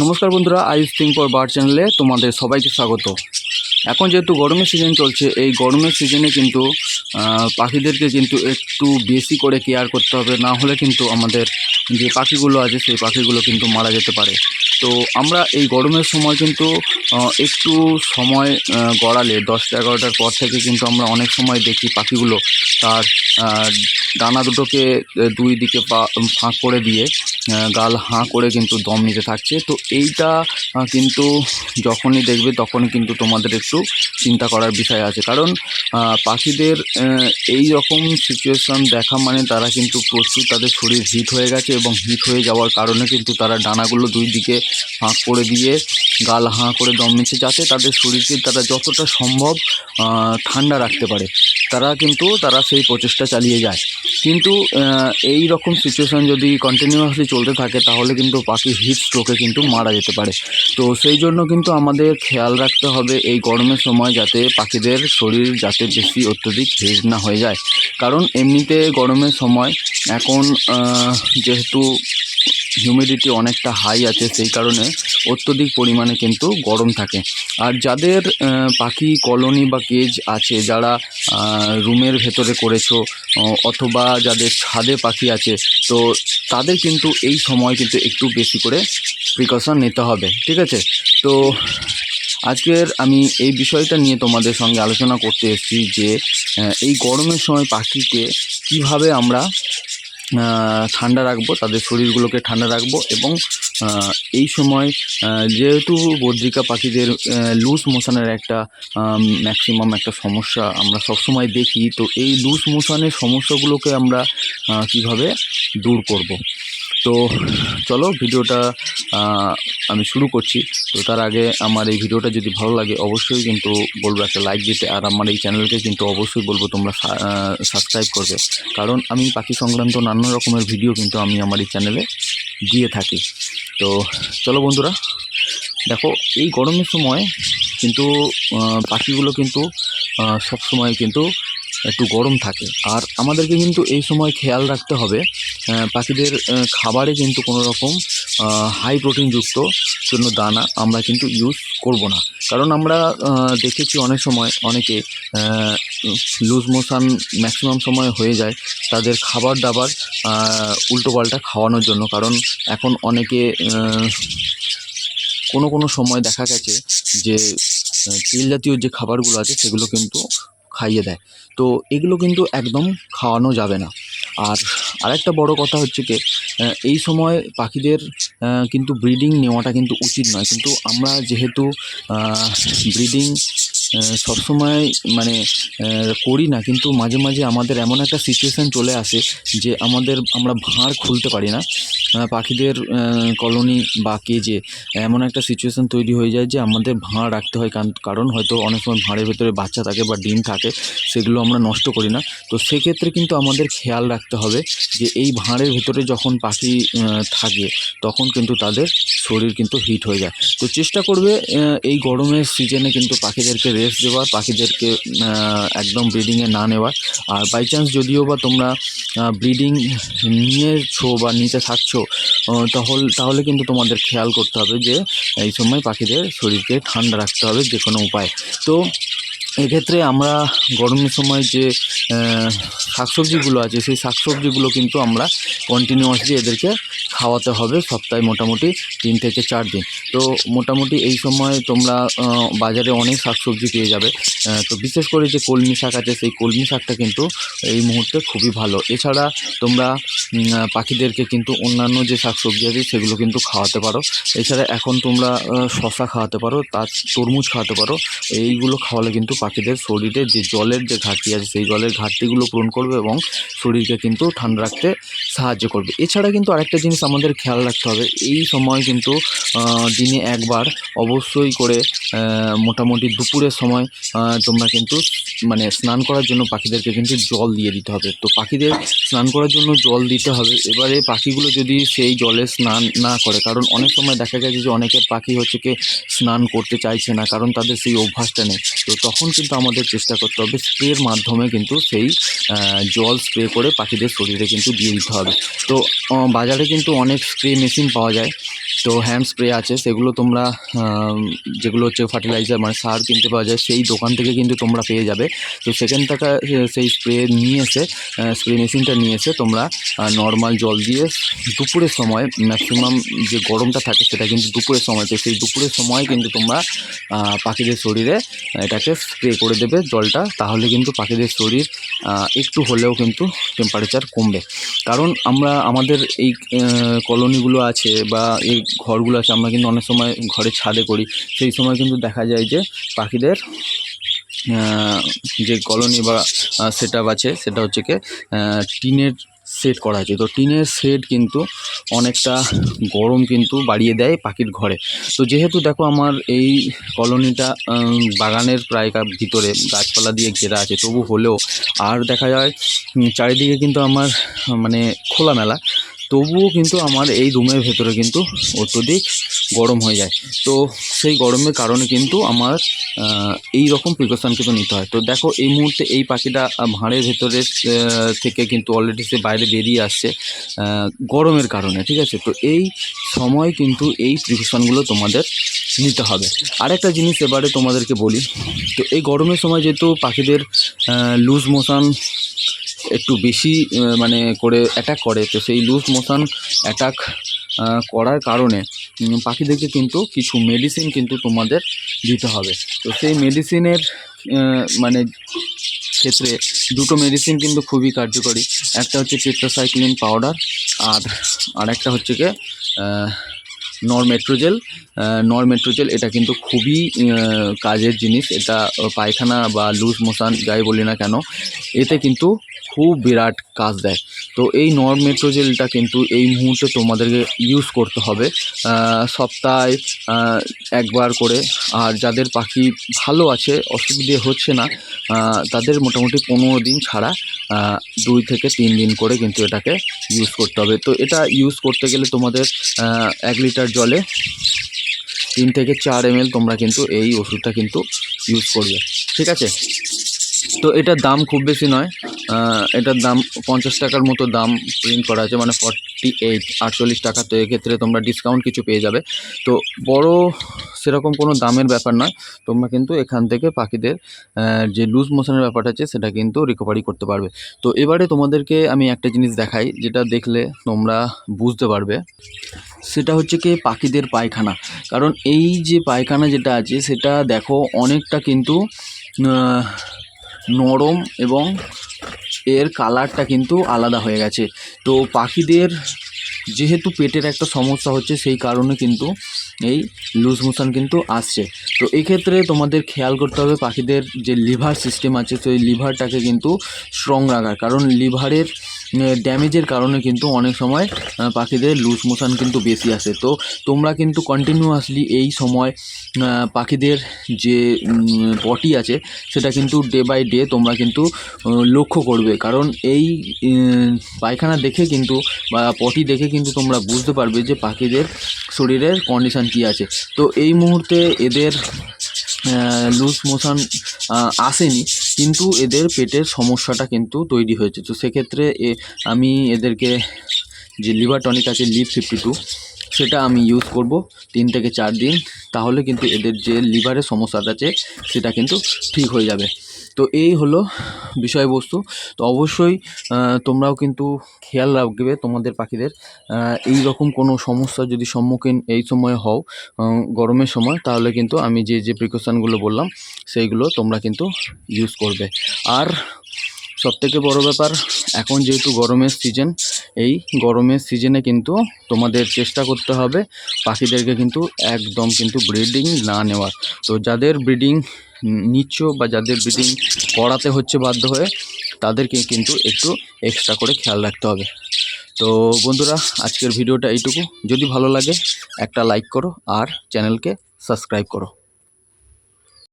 নমস্কার বন্ধুরা আইস thing for bird চ্যানেলে তোমাদের সবাইকে স্বাগত। এখন যেহেতু গরমের সিজন চলছে, এই গরমের সিজনে কিন্তু পাখিদেরকে কিন্তু একটু বেশি করে কেয়ার করতে হবে। না হলে কিন্তু আমাদের যে পাখিগুলো আছে, সেই পাখিগুলো কিন্তু মারা যেতে পারে। তো আমরা এই গরমের সময় কিন্তু একটু সময় গড়ালে, দশটা এগারোটার পর থেকে কিন্তু আমরা অনেক সময় দেখি পাখিগুলো তার ডানা দুটোকে দুই দিকে ফাঁক করে দিয়ে গাল হাঁ করে কিন্তু দম নিতে থাকছে। তো এইটা কিন্তু যখনই দেখবে তখনই কিন্তু তোমাদের একটু চিন্তা করার বিষয় আছে। কারণ পাখিদের এই রকম সিচুয়েশান দেখা মানে তারা কিন্তু প্রচুর তাদের শরীর হিট হয়ে গেছে এবং হিট হয়ে যাওয়ার কারণে কিন্তু তারা ডানাগুলো দুই দিকে ফাঁক করে দিয়ে গাল হাঁ করে দম নিচ্ছে যাতে তাদের শরীরকে তারা যতটা সম্ভব ঠান্ডা রাখতে পারে। তারা কিন্তু তারা সেই প্রচেষ্টা চালিয়ে যায়। কিন্তু এই রকম সিচুয়েশান যদি কন্টিনিউয়াসলি চলতে থাকে, তাহলে কিন্তু পাখি হিট স্ট্রোকে কিন্তু মারা যেতে পারে। তো সেই জন্য কিন্তু আমাদের খেয়াল রাখতে হবে এই গরমের সময় যাতে পাখিদের শরীর যাতে বেশি অত্যধিক হিট না হয়ে যায়। কারণ এমনিতে গরমের সময় এখন যেহেতু হিউমিডিটি অনেকটা হাই আছে, সেই কারণে অত্যধিক পরিমাণে কিন্তু গরম থাকে। আর যাদের পাখি কলোনি বা কেজ আছে, যারা রুমের ভেতরে করেছ অথবা যাদের ছাদে পাখি আছে, তো তাদের কিন্তু এই সময় কিন্তু একটু বেশি করে প্রিকশন নিতে হবে, ঠিক আছে? তো আজকের আমি এই বিষয়টা নিয়ে তোমাদের সঙ্গে আলোচনা করতে এসেছি যে এই গরমের সময় পাখিকে কীভাবে আমরা ঠান্ডা রাখব, তাদের শরীরগুলোকে ঠান্ডা রাখব এবং এই সময় যেহেতু বদ্রিকা পাখিদের লুজ মোশনের একটা ম্যাক্সিমাম একটা সমস্যা আমরা সবসময় দেখি, তো এই লুজ মোশনের সমস্যাগুলোকে আমরা কীভাবে দূর করব? তো চলো ভিডিওটা আমি শুরু করছি। তো তার আগে আমার এই ভিডিওটা যদি ভালো লাগে অবশ্যই কিন্তু বলব একটা লাইক দিতে, আর আমার এই চ্যানেলকে কিন্তু অবশ্যই বলব তোমরা সাবস্ক্রাইব করবে। কারণ আমি পাখি সংক্রান্ত নানা রকমের ভিডিও কিন্তু আমি আমার এই চ্যানেলে দিয়ে থাকি। তো চলো বন্ধুরা, দেখো এই গরমের সময় কিন্তু পাখিগুলো কিন্তু সব সময় কিন্তু একটু গরম থাকে। আর আমাদেরকে কিন্তু এই সময় খেয়াল রাখতে হবে পাখিদের খাবারে কিন্তু কোনো রকম হাই প্রোটিনযুক্ত জন্য দানা আমরা কিন্তু ইউজ করব না। কারণ আমরা দেখেছি অনেক সময় অনেকে লুজ মোশন ম্যাক্সিমাম সময় হয়ে যায় তাদের খাবার দাবার উল্টোপাল্টা খাওয়ানোর জন্য। কারণ এখন অনেকে কোনো কোনো সময় দেখা গেছে যে তেল জাতীয় যে খাবারগুলো আছে সেগুলো কিন্তু খাইয়ে দেয়। তো এগুলো কিন্তু একদম খাওয়ানো যাবে না। আর আরেকটা বড় কথা হচ্ছে কি এই সময় পাখিদের কিন্তু ব্রিডিং নেওয়াটা কিন্তু উচিত নয়। কিন্তু আমরা যেহেতু ব্রিডিং সবসময় মানে করি না, কিন্তু মাঝে মাঝে আমাদের এমন একটা সিচুয়েশান চলে আসে যে আমাদের, আমরা ভাঁড় খুলতে পারি না। পাখিদের কলোনি বা কেজে এমন একটা সিচুয়েশান তৈরি হয়ে যায় যে আমাদের ভাঁড় রাখতে হয়। কারণ- হয়তো অনেক সময় ভাঁড়ের ভেতরে বাচ্চা থাকে বা ডিম থাকে, সেগুলো আমরা নষ্ট করি না। তো সেক্ষেত্রে কিন্তু আমাদের খেয়াল রাখতে হবে যে এই ভাঁড়ের ভেতরে যখন পাখি থাকে, তখন কিন্তু তাদের শরীর কিন্তু হিট হয়ে যায়। তো চেষ্টা করবে এই গরমের সিজনে কিন্তু পাখিদেরকে রেস্ট দেওয়ার, পাখিদেরকে একদম ব্রিডিংয়ে না নেওয়ার। আর বাই চান্স যদিও বা তোমরা ব্রিডিং নিয়েছো বা নিতে থাকছো তাহলে তাহলে কিন্তু তোমাদের খেয়াল করতে হবে যে এই সময় পাখিদের শরীরকে ঠান্ডা রাখতে হবে যে কোনো উপায়। তো এক্ষেত্রে আমরা গরমের সময় যে শাকসবজিগুলো আছে, সেই শাকসবজিগুলো কিন্তু আমরা কন্টিনিউয়াসলি এদেরকে খাওয়াতে হবে সপ্তাহে মোটামুটি তিন থেকে চার দিন। তো মোটামুটি এই সময় তোমরা বাজারে অনেক শাকসবজি পেয়ে যাবে। তো বিশেষ করে যে কলমি শাক আছে, সেই কলমি শাকটা কিন্তু এই মুহূর্তে খুবই ভালো। এছাড়া তোমরা পাখিদেরকে কিন্তু অন্যান্য যে শাকসবজি আছে, সেগুলো কিন্তু খাওয়াতে পারো। এছাড়া এখন তোমরা শশা খাওয়াতে পারো, তার তরমুজ খাওয়াতে পারো। এইগুলো খাওয়ালে কিন্তু পাখিদের শরীরে যে জলের যে ঘাটতি আছে, সেই জলের ঘাটতিগুলো পূরণ করবে এবং শরীরকে কিন্তু ঠান্ডা রাখতে সাহায্য করবে। এছাড়া কিন্তু আরেকটা জিনিস আমাদের খেয়াল রাখতে হবে, এই সময় কিন্তু দিনে একবার অবশ্যই করে মোটামুটি দুপুরের সময় তোমরা কিন্তু মানে স্নান করার জন্য পাখিদেরকে কিন্তু জল দিয়ে দিতে হবে। তো পাখিদের স্নান করার জন্য জল দিতে হবে। এবারে পাখিগুলো যদি সেই জলে স্নান না করে, কারণ অনেক সময় দেখা গেছে যে অনেকের পাখি হচ্ছে কি, স্নান করতে চাইছে না, কারণ তাদের সেই অভ্যাসটা নেই। তো তখন কিন্তু আমাদের চেষ্টা করতে হবে স্প্রের মাধ্যমে কিন্তু সেই জল স্প্রে করে পাখিদের শরীরে কিন্তু দিয়ে দিতে হবে। তো বাজারে কিন্তু অনেক স্প্রে মেশিন পাওয়া যায়। তো হ্যান্ড স্প্রে আছে, সেগুলো তোমরা যেগুলো হচ্ছে ফার্টিলাইজার মানে সার কিনতে পাওয়া যায়, সেই দোকান থেকে কিন্তু তোমরা পেয়ে যাবে। তো সেখান থেকে সেই স্প্রে নিয়ে এসে স্প্রে মেশিনটা নিয়ে এসে তোমরা নর্মাল জল দিয়ে দুপুরের সময় ম্যাক্সিমাম যে গরমটা থাকে সেটা কিন্তু দুপুরের সময়, তো সেই দুপুরের সময় কিন্তু তোমরা পাখিদের শরীরে এটাকে স্প্রে করে দেবে জলটা, তাহলে কিন্তু পাখিদের শরীর একটু হলেও কিন্তু টেম্পারেচার কমবে। কারণ আমরা, আমাদের এই কলোনিগুলো আছে বা এই ঘরগুলো আছে, আমরা কিন্তু অনেক সময় ঘরে ছাদে করি। সেই সময় কিন্তু দেখা যায় যে পাখিদের যে কলোনি বা সেট আছে, সেটা হচ্ছে কি টিনের সেট করা আছে। তো টিনের সেট কিন্তু অনেকটা গরম কিন্তু বাড়িয়ে দেয় পাখির ঘরে। তো যেহেতু দেখো আমার এই কলোনিটা বাগানের প্রায় ভিতরে গাছপালা দিয়ে ঘেরা আছে, তবু হলেও আর দেখা যায় চারিদিকে কিন্তু আমার মানে খোলামেলা। তবুও কিন্তু আমার এই রুমের ভেতরে কিন্তু অত্যধিক গরম হয়ে যায়। তো সেই গরমের কারণে কিন্তু আমার এই রকম প্রিকশন কিন্তু নিতে হয়। তো দেখো, এই মুহূর্তে এই পাখিটা ভাঁড়ের ভেতরে থেকে কিন্তু অলরেডি সে বাইরে বেরিয়ে আসছে গরমের কারণে, ঠিক আছে? তো এই সময় কিন্তু এই প্রিকশনগুলো তোমাদের নিতে হবে। আরেকটা জিনিস এবারে তোমাদেরকে বলি, তো এই গরমের সময় যেহেতু পাখিদের লুজ মোশন একটু বেশি মানে করে অ্যাটাক করে। তো সেই লুজ মোশন অ্যাটাক করার কারণে পাখিদেরকে কিন্তু কিছু মেডিসিন কিন্তু তোমাদের দিতে হবে। তো সেই মেডিসিনের মানে ক্ষেত্রে দুটো মেডিসিন কিন্তু খুবই কার্যকরী। একটা হচ্ছে টেট্রাসাইক্লিন পাউডার আর আরেকটা হচ্ছে কি নরমেট্রোজেল নরমেট্রোজেল এটা কিন্তু খুবই কাজের জিনিস। এটা পায়খানা বা লুজ মোশন যাই বলি না কেন, এতে কিন্তু খুব বিরাট কাজ দেয়। তো এই নরমেট্রোজেলটা কিন্তু এই মুহূর্তে তোমাদেরকে ইউজ করতে হবে সপ্তাহে একবার করে। আর যাদের পাখি ভালো আছে, অসুবিধে হচ্ছে না তাদের মোটামুটি পনেরো দিন ছাড়া দুই থেকে তিন দিন করে কিন্তু এটাকে ইউজ করতে হবে। তো এটা ইউজ করতে গেলে তোমাদের এক লিটার জলে তিন থেকে চার এম তোমরা কিন্তু এই ওষুধটা কিন্তু ইউজ করবে। ঠিক আছে? তো এটার দাম খুব বেশি নয়। এটার দাম পঞ্চাশ টাকার মতো দাম প্রিন্ট করা আছে মানে ফর্টি এইট আটচল্লিশ টাকা। তো এক্ষেত্রে তোমরা ডিসকাউন্ট কিছু পেয়ে যাবে। তো বড় সেরকম কোনো দামের ব্যাপার নয়। তোমরা কিন্তু এখান থেকে পাখিদের যে লুজ মোশনের ব্যাপারটা আছে, সেটা কিন্তু রিকভারি করতে পারবে। তো এবারে তোমাদেরকে আমি একটা জিনিস দেখাই, যেটা দেখলে তোমরা বুঝতে পারবে। সেটা হচ্ছে কি পাখিদের পায়খানা। কারণ এই যে পায়খানা যেটা আছে, সেটা দেখো অনেকটা কিন্তু নরম এবং এর কালারটা কিন্তু আলাদা হয়ে গেছে। তো পাখিদের যেহেতু পেটের একটা সমস্যা হচ্ছে, সেই কারণে কিন্তু এই লুজ মোশন কিন্তু আসছে। তো এই ক্ষেত্রে তোমাদের খেয়াল করতে হবে, পাখিদের যে লিভার সিস্টেম আছে, সেই লিভারটাকে কিন্তু স্ট্রং রাখার। কারণ লিভারের ড্যামেজের কারণে কিন্তু অনেক সময় পাখিদের লুজ মোশন কিন্তু বেশি আসে। তো তোমরা কিন্তু কন্টিনিউয়াসলি এই সময় পাখিদের যে পটি আছে, সেটা কিন্তু ডে বাই ডে তোমরা কিন্তু লক্ষ্য করবে। কারণ এই পায়খানা দেখে কিন্তু বা পটি দেখে কিন্তু তোমরা বুঝতে পারবে যে পাখিদের শরীরের কন্ডিশন কী আছে। তো এই মুহূর্তে এদের লুজ মোশন আসেনি। কিন্তু এদের পেটের সমস্যাটা কিন্তু তৈরি হয়েছে। তো সেক্ষেত্রে এ, আমি এদেরকে যে লিভার টনিক আছে লিভ ফিফটি টু, সেটা আমি ইউজ করব তিন থেকে চার দিন। তাহলে কিন্তু এদের যে লিভারের সমস্যাটা আছে, সেটা কিন্তু ঠিক হয়ে যাবে। তো এই হলো বিষয়বস্তু। তো অবশ্যই তোমরাও কিন্তু খেয়াল রাখবে তোমাদের পাখিদের। এই রকম কোনো সমস্যা যদি সম্মুখীন এই সময় হও গরমের সময়, তাহলে কিন্তু আমি যে যে প্রিকশনগুলো বললাম, সেইগুলো তোমরা কিন্তু ইউজ করবে। আর সবথেকে বড় ব্যাপার, এখন যেহেতু গরমের সিজন এই গরমের সিজনে কিন্তু তোমাদের চেষ্টা করতে হবে পাখিদেরকে কিন্তু একদম কিন্তু ব্রিডিং না নেওয়ার। তো যাদের ব্রিডিং নিচ্ছ বা যাদের ব্রিডিং করাতে হচ্ছে বাধ্য হয়ে, তাদেরকে কিন্তু একটু এক্সট্রা করে খেয়াল রাখতে হবে। তো বন্ধুরা, আজকের ভিডিওটা এইটুকু। যদি ভালো লাগে, একটা লাইক করো আর চ্যানেলকে সাবস্ক্রাইব করো।